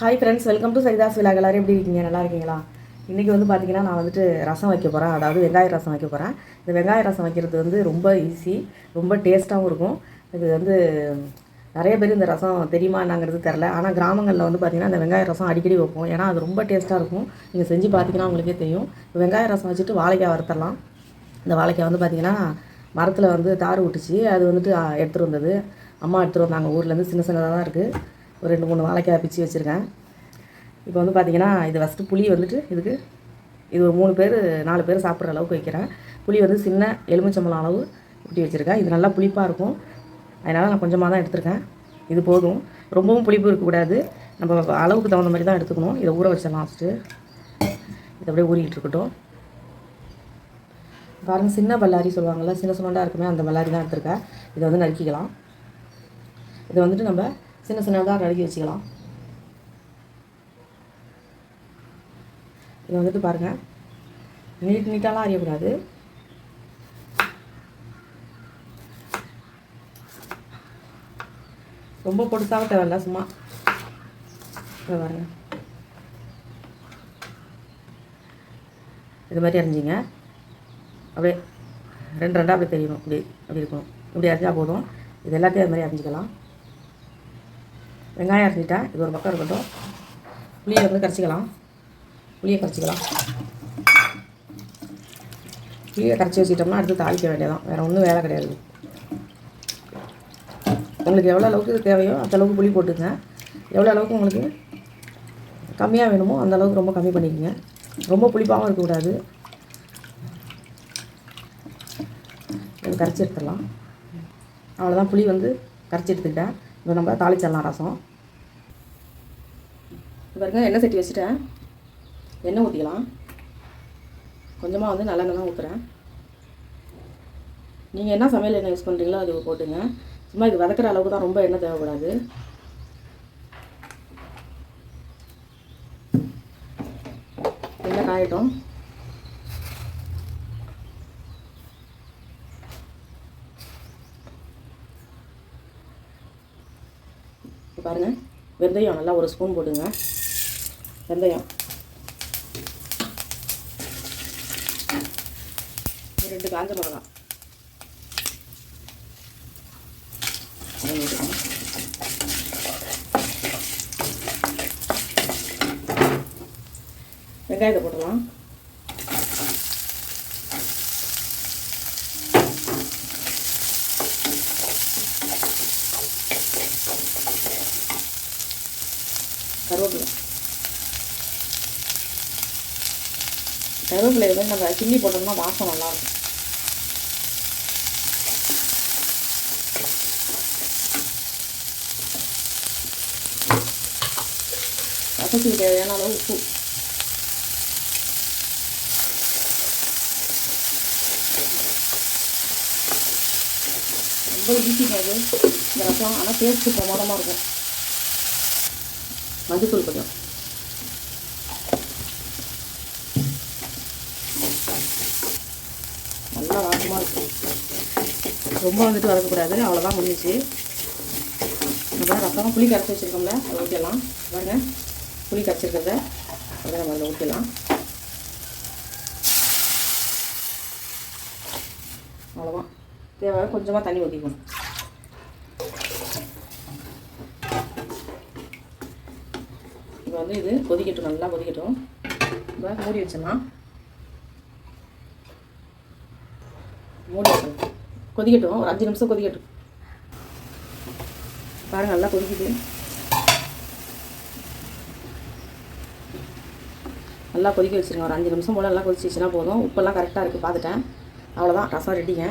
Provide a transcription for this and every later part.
Hi friends welcome to Saritha's விழா எல்லாரும் எப்படி இருக்கீங்க? நல்லா இருக்கீங்களா? இன்றைக்கி வந்து பார்த்தீங்கன்னா நான் வந்துட்டு ரசம் வைக்க போகிறேன் அதாவது வெங்காய ரசம் வைக்க போகிறேன் இந்த வெங்காய ரசம் வைக்கிறது வந்து ரொம்ப ஈஸி ரொம்ப டேஸ்ட்டாகவும் இருக்கும். இது வந்து நிறைய பேர் இந்த ரசம் தெரியுமா தெரில ஆனால் கிராமங்களில் வந்து பார்த்திங்கன்னா இந்த வெங்காய ரசம் அடிக்கடி வைப்போம். ஏன்னா அது ரொம்ப டேஸ்ட்டாக இருக்கும். நீங்கள் செஞ்சு பார்த்தீங்கன்னா உங்களுக்கே தெரியும். வெங்காய ரசம் வச்சுட்டு வாழைக்காய் வறுத்தரலாம். இந்த வாழைக்காய் வந்து பார்த்திங்கன்னா மரத்தில் வந்து தார் விட்டுச்சு அது வந்துட்டு எடுத்துகிட்டு வந்தது. அம்மா எடுத்துகிட்டு வந்தாங்க. ஊர்லேருந்து சின்ன சின்னதாக தான் இருக்குது ஒரு ரெண்டு மூணு வாழைக்காய் பிச்சு வச்சுருக்கேன். இப்போ வந்து பார்த்திங்கன்னா இது ஃபஸ்ட்டு புளி வந்துட்டு இதுக்கு இது ஒரு மூணு பேர் நாலு பேர் சாப்பிட்ற அளவுக்கு வைக்கிறேன். புளி வந்து சின்ன எலுமிச்சம்பழம் அளவு இப்படி வச்சுருக்கேன். இது நல்லா புளிப்பாக இருக்கும். அதனால் நான் கொஞ்சமாக தான் எடுத்திருக்கேன். இது போதும். ரொம்பவும் புளிப்பு இருக்கக்கூடாது. நம்ம அளவுக்கு தகுந்த மாதிரி தான் எடுத்துக்கணும். இதை ஊற வச்சிடலாம் ஃபஸ்ட்டு இது அப்படியே ஊறிக்கிட்டு இருக்கட்டும். பாருங்கள் சின்ன பல்லாரி சொல்லுவாங்கள்ல சின்ன சின்னதாக இருக்குமே அந்த பல்லாரி தான் எடுத்திருக்கேன். இதை வந்து நறுக்கிக்கலாம். இதை வந்துட்டு நம்ம சின்ன சின்னதாக நறுக்கி வச்சுக்கலாம். இதை வந்துட்டு பாருங்கள் நீட் நீட்டாலாம் அறியக்கூடாது. ரொம்ப பொடுசாக தேவையில்ல சும்மா. இதை பாருங்க. இது மாதிரி அரைஞ்சிங்க அப்படியே ரெண்டு ரெண்டாக அப்படி தெரியணும். இப்படி அப்படி இருக்கணும். இப்படி அரைஞ்சா போதும். இது எல்லாத்தையும் அது மாதிரி அரைஞ்சிக்கலாம் வெங்காயம் அரைஞ்சிட்டேன் இது ஒரு பக்கம் இருக்கட்டும். புளியை வந்து கரைச்சிக்கலாம். புளியை கரைச்சிக்கலாம். புளியை கரைச்சி வச்சுட்டோம்னா அடுத்து தாளிக்க வேண்டியதான் வேறு ஒன்றும் வேலை கிடையாது. உங்களுக்கு எவ்வளோ அளவுக்கு தேவையோ அந்த அளவுக்கு புளி போட்டுங்க எவ்வளோ அளவுக்கு உங்களுக்கு கம்மியாக வேணுமோ அந்த அளவுக்கு ரொம்ப கம்மி பண்ணிக்கோங்க. ரொம்ப புளிப்பாகவும் இருக்கக்கூடாது. இது கரைச்சி எடுத்துடலாம். அவ்வளோதான் புளி வந்து கரைச்சி எடுத்துக்கிட்டேன். இப்போ நம்ம தாளிச்சிடலாம் ரசம். பாருங்கள் பாருங்க எண்ணெய் சட்டி வச்சுட்டேன். எண்ணெய் ஊற்றிக்கலாம் கொஞ்சமாக வந்து நல்லெண்ணெய் தான் ஊற்றுறேன் நீங்கள் என்ன சமையல் எண்ணெய் யூஸ் பண்ணுறீங்களோ அது போட்டுங்க. சும்மா இது வதக்கிற அளவுக்கு தான் ரொம்ப எண்ணெய் தேவைப்படாது. எண்ணெய் காயட்டும். பாருங்கள் வெந்தயம் நல்லா ஒரு ஸ்பூன் போடுங்க வெந்தயம். ஒரு ரெண்டு காஞ்ச மிளகாய். வெங்காயத்தை போட்டுக்கலாம். கருவேப்பிலை. கருவேப்பிலை கருவேப்பிலை வந்து நம்ம கிள்ளி போட்டோம்னா வாசம் நல்லாயிருக்கும். ரசத்துக்கு தேவையான அளவு உப்பு. ரொம்ப ஈஸிங்க அது. இந்த ரசம் ஆனால் டேஸ்ட்டு பிரமாதமாக இருக்கும். மஞ்சத்தூள் கொஞ்சம். நல்லா வாசமாக இருக்கும் ரொம்ப வந்துட்டு வதக்கக்கூடாது. அவ்வளோதான் முடிஞ்சிச்சு. நம்ம ரசம் புளி கரைச்சி வச்சுருக்கோம்ல அதை ஊற்றிடலாம் பாருங்க புளி கரைச்சிருக்கிறத. அதை நம்ம அதில் ஊற்றிடலாம் அவ்வளோதான் தேவை கொஞ்சமாக தண்ணி ஊற்றிக்கணும் இப்போ வந்து இது கொதிக்கட்டும் நல்லா கொதிக்கட்டும். இப்போ மூடி வச்சிடலாம். மூடி கொதிக்கட்டும் ஒரு அஞ்சு நிமிஷம் கொதிக்கட்டும். பாருங்கள் நல்லா கொதிக்குது. நல்லா கொதிக்க வச்சுருங்க. ஒரு அஞ்சு நிமிஷம் போல் நல்லா கொதிச்சிச்சுன்னா போதும். உப்பெல்லாம் கரெக்டாக இருக்குது பார்த்துட்டேன். அவ்வளோதான் ரசம் ரெடிங்க.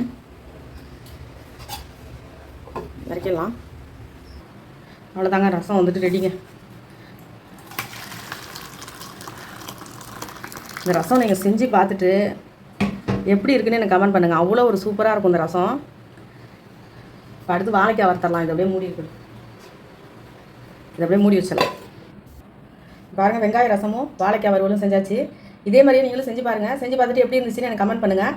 இறக்கிடலாம் அவ்வளோதாங்க ரசம் வந்துட்டு ரெடிங்க. இந்த ரசம் நீங்கள் செஞ்சு பார்த்துட்டு எப்படி இருக்குன்னு எனக்கு கமெண்ட் பண்ணுங்கள் அவ்வளோ ஒரு சூப்பராக இருக்கும் இந்த ரசம். இப்போ அடுத்து வாழைக்காய் வறுத்தரலாம். இதை அப்படியே மூடி இருக்கணும் இதை அப்படியே மூடி வச்சிடலாம். பாருங்கள் வெங்காய ரசமும் வாழைக்காய் வறுவலும் செஞ்சாச்சு. இதே மாதிரியே நீங்களும் செஞ்சு பாருங்கள் செஞ்சு பார்த்துட்டு எப்படி இருந்துச்சுன்னு எனக்கு கமெண்ட் பண்ணுங்கள்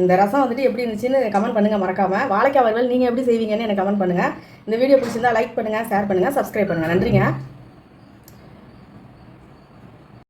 இந்த ரசம் வந்துட்டு எப்படி இருந்துச்சுன்னு கமெண்ட் பண்ணுங்கள் மறக்காமல் வாழைக்காய் வறுவல் நீங்கள் எப்படி செய்வீங்கன்னு எனக்கு கமெண்ட் பண்ணுங்கள் இந்த வீடியோ பிடிச்சிருந்தா லைக் பண்ணுங்கள் ஷேர் பண்ணுங்கள் சப்ஸ்கிரைப் பண்ணுங்கள் நன்றிங்க.